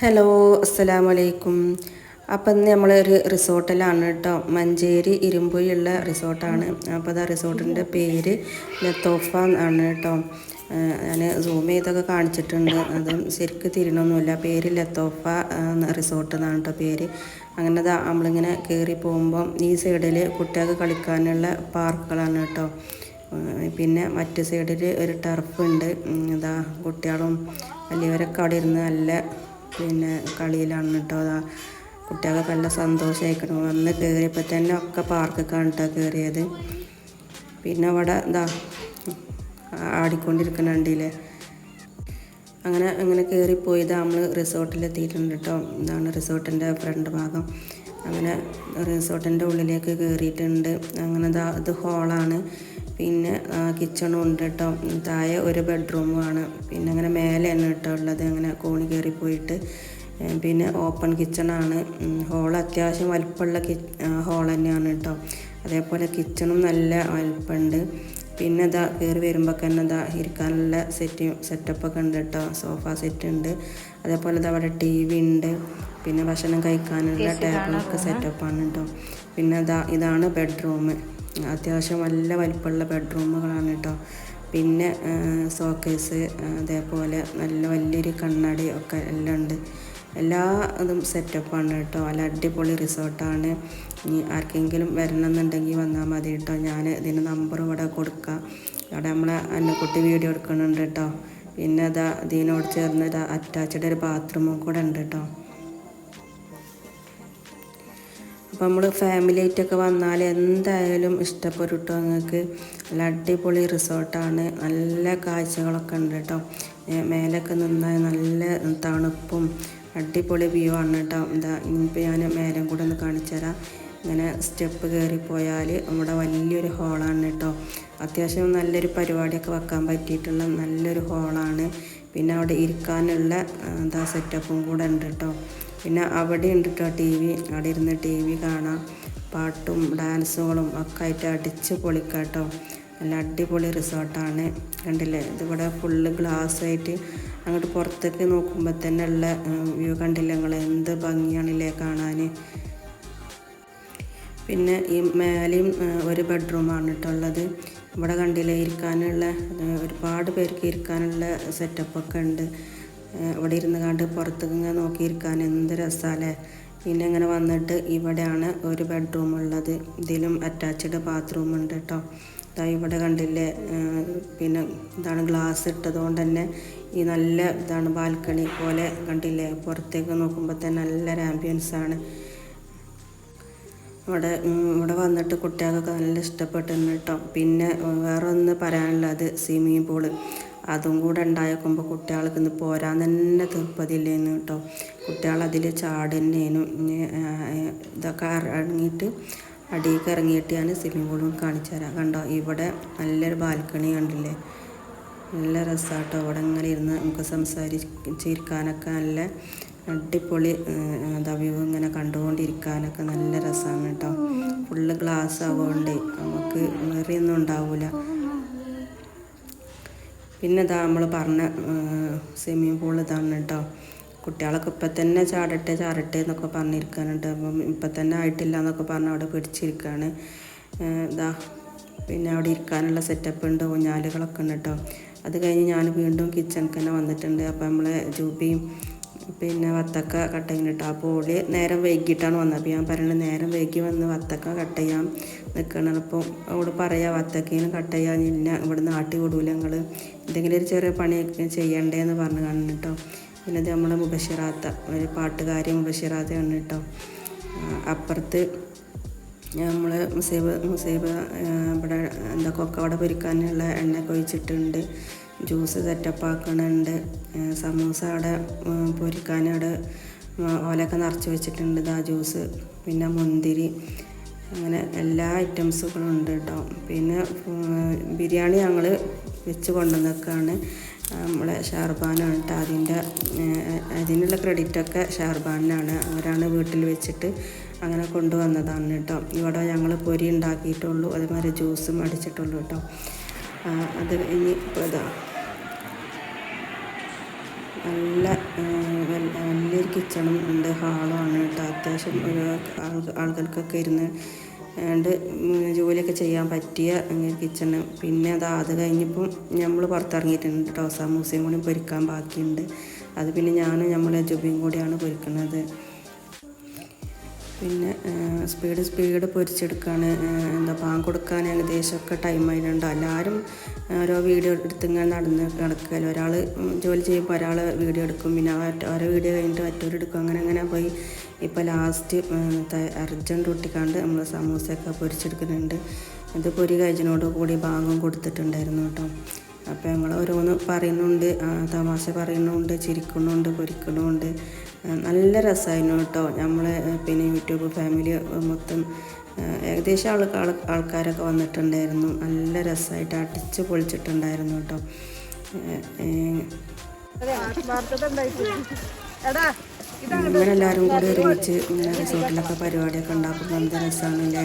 Hello അസ്സലാമു അലൈക്കും അപ്പം ഇന്ന് നമ്മളൊരു റിസോർട്ടിലാണ് കേട്ടോ. മഞ്ചേരി ഇരുമ്പുയുള്ള റിസോർട്ടാണ്. അപ്പോൾ അത് ആ റിസോർട്ടിന്റെ പേര് ലത്തോഫ ആണ് കേട്ടോ. ഞാൻ സൂം ചെയ്തൊക്കെ കാണിച്ചിട്ടുണ്ട്. അത് ശരിക്ക് തിരിണൊന്നുമില്ല പേര് ലത്തോഫ റിസോർട്ട് എന്നാണ് കേട്ടോ പേര്. അങ്ങനെ നമ്മളിങ്ങനെ കയറി പോകുമ്പം ഈ സൈഡിൽ കുട്ടികൾക്ക് കളിക്കാനുള്ള പാർക്കുകളാണ് കേട്ടോ. പിന്നെ മറ്റു സൈഡിൽ ഒരു ടർഫ് ഉണ്ട് ഇതാ കുട്ടികളും വലിയവരൊക്കെ അവിടെ ഇരുന്ന് നല്ല പിന്നെ കളിയിലാണ് കേട്ടോ. അതാ കുട്ടികൾക്ക് നല്ല സന്തോഷമായിരിക്കണം വന്ന് കയറിയപ്പോൾ തന്നെ ഒക്കെ പാർക്കൊക്കെയാണ് കേട്ടോ കയറിയത് പിന്നെ അവിടെ ഇതാ ആടിക്കൊണ്ടിരിക്കുന്ന വണ്ടിയിലെ അങ്ങനെ അങ്ങനെ കയറിപ്പോയത് നമ്മൾ റിസോർട്ടിലെത്തിയിട്ടുണ്ട് കേട്ടോ. ഇതാണ് റിസോർട്ടിന്റെ ഫ്രണ്ട് ഭാഗം. അങ്ങനെ റിസോർട്ടിന്റെ ഉള്ളിലേക്ക് കയറിയിട്ടുണ്ട് അങ്ങനെ ഇത് ഹോളാണ് പിന്നെ കിച്ചണും ഉണ്ട് കേട്ടോ താഴെ ഒരു ബെഡ്റൂമാണ് പിന്നെ അങ്ങനെ മേലെ തന്നെ കേട്ടോ ഉള്ളത്. അങ്ങനെ കോണി കയറി പോയിട്ട് പിന്നെ ഓപ്പൺ കിച്ചണാണ് ഹോൾ അത്യാവശ്യം വലിപ്പമുള്ള കി ഹോൾ തന്നെയാണ് കേട്ടോ അതേപോലെ കിച്ചണും നല്ല വലിപ്പമുണ്ട്. പിന്നെ ഇതാ കയറി വരുമ്പോൾ തന്നെ ഇതാ ഇരിക്കാനുള്ള സെറ്റ് സെറ്റപ്പൊക്കെ ഉണ്ട് കേട്ടോ സോഫ സെറ്റ് ഉണ്ട്. അതേപോലെ ഇതാ അവിടെ ടി വി ഉണ്ട്. പിന്നെ ഭക്ഷണം കഴിക്കാനുള്ള ടേബിളൊക്കെ സെറ്റപ്പാണ് കേട്ടോ പിന്നെ ഇതാ ഇതാണ് ബെഡ്റൂം അത്യാവശ്യം നല്ല വലിപ്പമുള്ള ബെഡ്റൂമുകളാണ് കേട്ടോ. പിന്നെ സോക്കേസ് അതേപോലെ നല്ല വലിയൊരു കണ്ണാടി ഒക്കെ എല്ലാം ഉണ്ട്. എല്ലാ ഇതും സെറ്റപ്പാണ് കേട്ടോ. നല്ല അടിപൊളി റിസോർട്ടാണ്. ഇനി ആർക്കെങ്കിലും വരണം എന്നുണ്ടെങ്കിൽ വന്നാൽ മതി കേട്ടോ. ഞാൻ ഇതിന് നമ്പർ ഇവിടെ കൊടുക്കാം. അവിടെ നമ്മളെ അന്നക്കുട്ടി വീഡിയോ എടുക്കുന്നുണ്ട് കേട്ടോ. പിന്നെ അതാ ഇതിനോട് ചേർന്ന് അറ്റാച്ച്ഡ് ഒരു ബാത്റൂമും കൂടെ ഉണ്ട് കേട്ടോ. അപ്പോൾ നമ്മൾ ഫാമിലി ആയിട്ടൊക്കെ വന്നാൽ എന്തായാലും ഇഷ്ടപ്പെടും കേട്ടോ നിങ്ങൾക്ക്. നല്ല അടിപൊളി റിസോർട്ടാണ്. നല്ല കാഴ്ചകളൊക്കെ ഉണ്ട് കേട്ടോ മേലൊക്കെ നിന്നാൽ നല്ല തണുപ്പും അടിപൊളി വ്യൂ ആണ് കേട്ടോ എന്താ ഇനിയിപ്പോൾ ഞാൻ മേലെ കൂടെ ഒന്ന് കാണിച്ചു തരാം. ഇങ്ങനെ സ്റ്റെപ്പ് കയറിപ്പോയാൽ നമ്മുടെ വലിയൊരു ഹോളാണ് കേട്ടോ അത്യാവശ്യം നല്ലൊരു പരിപാടിയൊക്കെ വെക്കാൻ പറ്റിയിട്ടുള്ള നല്ലൊരു ഹോളാണ് പിന്നെ അവിടെ ഇരിക്കാനുള്ള എന്താ സെറ്റപ്പും കൂടെ ഉണ്ട് കേട്ടോ പിന്നെ അവിടെ ഉണ്ട് കേട്ടോ ടി വി. അവിടെ ഇരുന്ന് ടി വി കാണാം. പാട്ടും ഡാൻസുകളും ഒക്കെ ആയിട്ട് അടിച്ച് പൊളിക്കാം കേട്ടോ നല്ല അടിപൊളി റിസോർട്ടാണ്. കണ്ടില്ലേ? ഇതിവിടെ ഫുള്ള് ഗ്ലാസ് ആയിട്ട് അങ്ങോട്ട് പുറത്തേക്ക് നോക്കുമ്പോൾ തന്നെ ഉള്ള വ്യൂ കണ്ടില്ല നിങ്ങൾ എന്ത് ഭംഗിയാണില്ലേ കാണാൻ പിന്നെ ഈ മേലെയും ഒരു ബെഡ്റൂമാണ് കേട്ടുള്ളത് ഇവിടെ കണ്ടില്ലേ ഇരിക്കാനുള്ള ഒരുപാട് പേർക്ക് ഇരിക്കാനുള്ള സെറ്റപ്പൊക്കെ ഉണ്ട്. ഇവിടെ ഇരുന്ന് കണ്ട് പുറത്തേക്ക് നോക്കിയിരിക്കാൻ എന്ത് രസമല്ലേ പിന്നെ ഇങ്ങനെ വന്നിട്ട് ഇവിടെയാണ് ഒരു ബെഡ്റൂം ഉള്ളത്. ഇതിലും അറ്റാച്ച്ഡ് ബാത്റൂം ഉണ്ട് കേട്ടോ ഇവിടെ കണ്ടില്ലേ പിന്നെ ഇതാണ് ഗ്ലാസ് ഇട്ടതുകൊണ്ട് തന്നെ ഈ നല്ല ഇതാണ് ബാൽക്കണി പോലെ കണ്ടില്ലേ പുറത്തേക്ക് നോക്കുമ്പോൾ തന്നെ നല്ല ആംബിയൻസ് ആണ്. ഇവിടെ ഇവിടെ വന്നിട്ട് കുട്ടികൾക്കൊക്കെ നല്ല ഇഷ്ടപ്പെട്ടിരുന്നു കേട്ടോ പിന്നെ വേറെ ഒന്ന് പറയാനുള്ളത് സ്വിമ്മിങ് പൂൾ അതും കൂടെ ഉണ്ടായേക്കുമ്പോൾ കുട്ടികൾക്ക് ഇന്ന് പോരാൻ തന്നെ തീർപ്പതില്ലേന്ന് കേട്ടോ. കുട്ടികൾ അതിൽ ചാടുന്നേനും ഇതൊക്കെ ഇറങ്ങിയിട്ട് അടിയൊക്കെ ഇറങ്ങിയിട്ട് ഞാൻ സ്വിമ്മിംഗ് പൂളും കാണിച്ചു തരാം. കണ്ടോ? ഇവിടെ നല്ലൊരു ബാൽക്കണി കണ്ടില്ലേ? നല്ല രസമാട്ടോ അവിടെ ഇങ്ങനെ ഇരുന്ന് നമുക്ക് സംസാരിച്ചിരിക്കാനൊക്കെ നല്ല അടിപൊളി എന്താ ഇങ്ങനെ കണ്ടുകൊണ്ടിരിക്കാനൊക്കെ നല്ല രസമാണ് കേട്ടോ. ഫുള്ള് ഗ്ലാസ് ആവുകൊണ്ട് നമുക്ക് വേറെ ഒന്നും ഉണ്ടാവില്ല പിന്നെ ഇതാ നമ്മൾ പറഞ്ഞ സ്വിമ്മിങ് പൂൾ ഇതാണ് കേട്ടോ കുട്ടികളൊക്കെ ഇപ്പം തന്നെ ചാടട്ടെ ചാടട്ടെ എന്നൊക്കെ പറഞ്ഞിരിക്കാനുണ്ട്. അപ്പം ഇപ്പം തന്നെ ആയിട്ടില്ല എന്നൊക്കെ പറഞ്ഞ് അവിടെ പിടിച്ചിരിക്കുകയാണ് ഇതാ പിന്നെ അവിടെ ഇരിക്കാനുള്ള സെറ്റപ്പ് ഉണ്ട് ഊഞ്ഞാലുകളൊക്കെ ഉണ്ട് കേട്ടോ അത് കഴിഞ്ഞ് ഞാൻ വീണ്ടും കിച്ചണിൽ തന്നെ വന്നിട്ടുണ്ട്. അപ്പം നമ്മളെ ജൂബിയും പിന്നെ വത്തക്ക കട്ട് ചെയ്യുന്നുണ്ട് അപ്പോൾ ഓൾ നേരം വൈകിട്ടാണ് വന്നത്. അപ്പോൾ ഞാൻ പറയുന്നത് നേരം വൈകി വന്ന് വത്തക്ക കട്ട് ചെയ്യാൻ നിൽക്കണം അപ്പോൾ അവിടെ പറയാം വത്തക്കേനും കട്ട് ചെയ്യാനില്ല. ഇവിടെ നാട്ടി വിടൂല ഞങ്ങൾ എന്തെങ്കിലും ഒരു ചെറിയ പണിയൊക്കെ ചെയ്യണ്ടേ എന്ന് പറഞ്ഞു കാണണം കേട്ടോ പിന്നെ അത് നമ്മളെ മുബഷിറാത്ത ഒരു പാട്ടുകാരി മുബഷിറാത്തയാണ് കേട്ടോ അപ്പുറത്ത് നമ്മൾ മുസൈബ് മുസൈബ് ഇവിടെ എന്താ കൊക്കവട പൊരിക്കാനുള്ള എണ്ണയൊക്കെ ഒഴിച്ചിട്ടുണ്ട്. ജ്യൂസ് സെറ്റപ്പ് ആക്കണുണ്ട് സമൂസ അവിടെ പൊരിക്കാൻ അവിടെ ഓലൊക്കെ നിറച്ച് വെച്ചിട്ടുണ്ട് ഇതാ ജ്യൂസ്. പിന്നെ മുന്തിരി അങ്ങനെ എല്ലാ ഐറ്റംസുകളും ഉണ്ട് കേട്ടോ. പിന്നെ ബിരിയാണി ഞങ്ങൾ വെച്ച് കൊണ്ടുവന്നൊക്കെയാണ് നമ്മളെ ഷാർബാനാണ് കേട്ടോ അതിന്റെ അതിനുള്ള ക്രെഡിറ്റൊക്കെ ഷാർബാനാണ് അവരാണ് വീട്ടിൽ വെച്ചിട്ട് അങ്ങനെ കൊണ്ടുവന്നതാണ് കേട്ടോ. ഇവിടെ ഞങ്ങൾ പൊരി ഉണ്ടാക്കിയിട്ടുള്ളൂ. അതേമാതിരി ജ്യൂസും അടിച്ചിട്ടുള്ളൂ കേട്ടോ. അത് കഴിഞ്ഞ് ഇതാ. നല്ല വലിയൊരു കിച്ചണും ഉണ്ട് ഹാളും ആണ് കേട്ടോ. അത്യാവശ്യം ഒരു ആളുകൾക്കൊക്കെ ഇരുന്ന് ഏണ്ട് ജോലിയൊക്കെ ചെയ്യാൻ പറ്റിയ കിച്ചണ്. പിന്നെ അത് അത് കഴിഞ്ഞപ്പം നമ്മൾ പുറത്തിറങ്ങിയിട്ടുണ്ട് കേട്ടോ. സമൂസയും കൂടി പൊരിക്കാൻ ബാക്കിയുണ്ട്. അത് പിന്നെ ഞാനും നമ്മളെ ജുബിയും കൂടിയാണ് പൊരിക്കുന്നത്. പിന്നെ സ്പീഡ് സ്പീഡ് പൊരിച്ചെടുക്കുകയാണ് എന്താ പാൻ കൊടുക്കാൻ ഏകദേശമൊക്കെ ടൈം ആയിട്ടുണ്ട്. എല്ലാവരും ഓരോ വീഡിയോ എടുത്തിങ്ങനെ നടന്ന് കിടക്കുകയല്ലോ ഒരാൾ ജോലി ചെയ്യുമ്പോൾ ഒരാൾ വീഡിയോ എടുക്കും. പിന്നെ ഓരോ വീഡിയോ കഴിഞ്ഞിട്ട് മറ്റൊരെടുക്കും അങ്ങനെ അങ്ങനെ പോയി. ഇപ്പോൾ ലാസ്റ്റ് അർജന്റ് ഒട്ടിക്കാണ്ട് നമ്മൾ സമൂസയൊക്കെ പൊരിച്ചെടുക്കുന്നുണ്ട്. ഇത് പൊരി കഴിച്ചതിനോട് കൂടി ഭാഗം കൊടുത്തിട്ടുണ്ടായിരുന്നു കേട്ടോ. അപ്പോൾ ഞങ്ങൾ ഓരോന്ന് പറയുന്നുണ്ട് തമാശ പറയുന്നുണ്ട് ചിരിക്കുന്നുണ്ട് പൊരിക്കുന്നുണ്ട്. നല്ല രസമായിരുന്നു കേട്ടോ. നമ്മൾ പിന്നെ യൂട്യൂബ് ഫാമിലി മൊത്തം ഏകദേശം ആൾ ആൾ- ആൾക്കാരൊക്കെ വന്നിട്ടുണ്ടായിരുന്നു. നല്ല രസമായിട്ട് അടിച്ച് പൊളിച്ചിട്ടുണ്ടായിരുന്നു കേട്ടോ. ഇങ്ങനെ എല്ലാവരും കൂടി ഒരുമിച്ച് ഇങ്ങനെ റിസോർട്ടിലൊക്കെ പരിപാടിയൊക്കെ ഉണ്ടാക്കുമ്പോൾ എന്ത് രസമാണല്ലേ?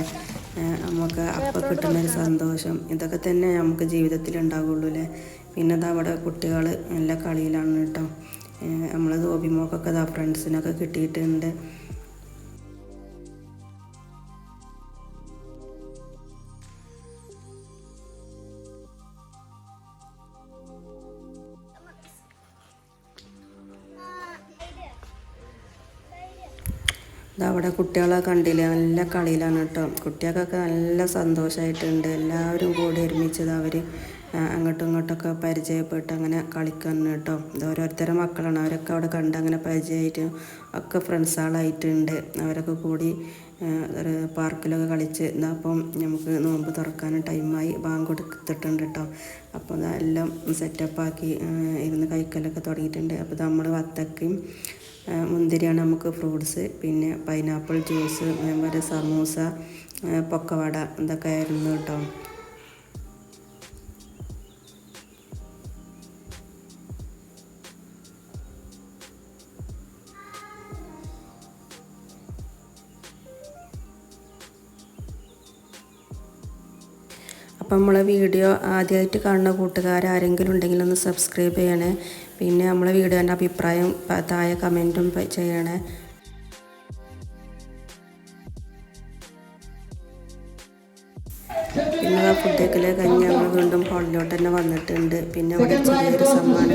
നമുക്ക് അപ്പം കിട്ടുന്ന ഒരു സന്തോഷം. ഇതൊക്കെ തന്നെ നമുക്ക് ജീവിതത്തിൽ ഉണ്ടാവുള്ളൂ അല്ലേ? പിന്നെ അത് അവിടെ കുട്ടികൾ നല്ല കളിയിലാണ് കേട്ടോ. നമ്മൾ ഗോപിമോക്കൊക്കെ അതാ ഫ്രണ്ട്സിനൊക്കെ കിട്ടിയിട്ടുണ്ട്. അവിടെ കുട്ടികളെ കണ്ടില്ലേ? നല്ല കളിയിലാണ് കേട്ടോ. കുട്ടികൾക്കൊക്കെ നല്ല സന്തോഷമായിട്ടുണ്ട് എല്ലാവരും കൂടി ഒരുമിച്ചത് അവർ അങ്ങോട്ടും ഇങ്ങോട്ടൊക്കെ പരിചയപ്പെട്ട് അങ്ങനെ കളിക്കുന്നു കേട്ടോ. ഇത് ഓരോരുത്തരുടെ മക്കളാണ്. അവരൊക്കെ അവിടെ കണ്ട് അങ്ങനെ പരിചയമായിട്ട് ഒക്കെ ഫ്രണ്ട്സുകളായിട്ടുണ്ട് അവരൊക്കെ കൂടി പാർക്കിലൊക്കെ കളിച്ച് ഇതാ അപ്പം നമുക്ക് നോമ്പ് തുറക്കാൻ ടൈമായി ബാങ്ക് കൊടുത്തിട്ടുണ്ട് കേട്ടോ. അപ്പോൾ എല്ലാം സെറ്റപ്പാക്കി ഇരുന്ന് കഴിക്കലൊക്കെ തുടങ്ങിയിട്ടുണ്ട്. അപ്പോൾ നമ്മൾ വത്തക്കയും മുന്തിരിയാണ് നമുക്ക് ഫ്രൂട്ട്സ് പിന്നെ പൈനാപ്പിൾ ജ്യൂസ് അതേപോലെ സമൂസ പൊക്കവട ഇതൊക്കെ ആയിരുന്നു കേട്ടോ. അപ്പം നമ്മളെ വീഡിയോ ആദ്യമായിട്ട് കാണുന്ന കൂട്ടുകാർ ആരെങ്കിലും ഉണ്ടെങ്കിൽ ഒന്ന് സബ്സ്ക്രൈബ് ചെയ്യണേ. പിന്നെ നമ്മളെ വീഡിയോന്റെ അഭിപ്രായം താഴെ കമന്റും ചെയ്യണേ. പിന്നെ ആ ഫുഡേക്കിലെ കഞ്ഞി ഞങ്ങൾ വീണ്ടും ഹോളിലോട്ട് തന്നെ വന്നിട്ടുണ്ട്. പിന്നെ അവിടെ ചെറിയൊരു സമ്മാന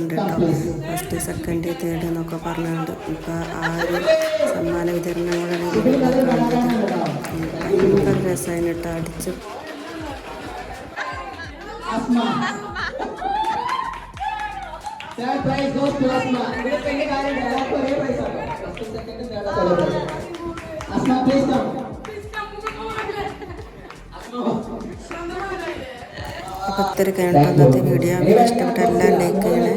ഉണ്ട് കേട്ടോ ഫസ്റ്റ് സെക്കൻഡ് തേർഡ് എന്നൊക്കെ പറഞ്ഞുകൊണ്ട് ഇപ്പോൾ ആ ഒരു സമ്മാന വിതരണങ്ങളാണ് കാണുന്നത്. ഭയങ്കര രസമായിട്ട് കേട്ടോ. അടിച്ച് Third prize goes to Asma. Celebration Asma please come കേട്ടോ ഇന്നത്തെ വീഡിയോ വീഡിയോ ഇഷ്ടപ്പെട്ട എല്ലാം ലൈക്ക് ചെയ്യണേ.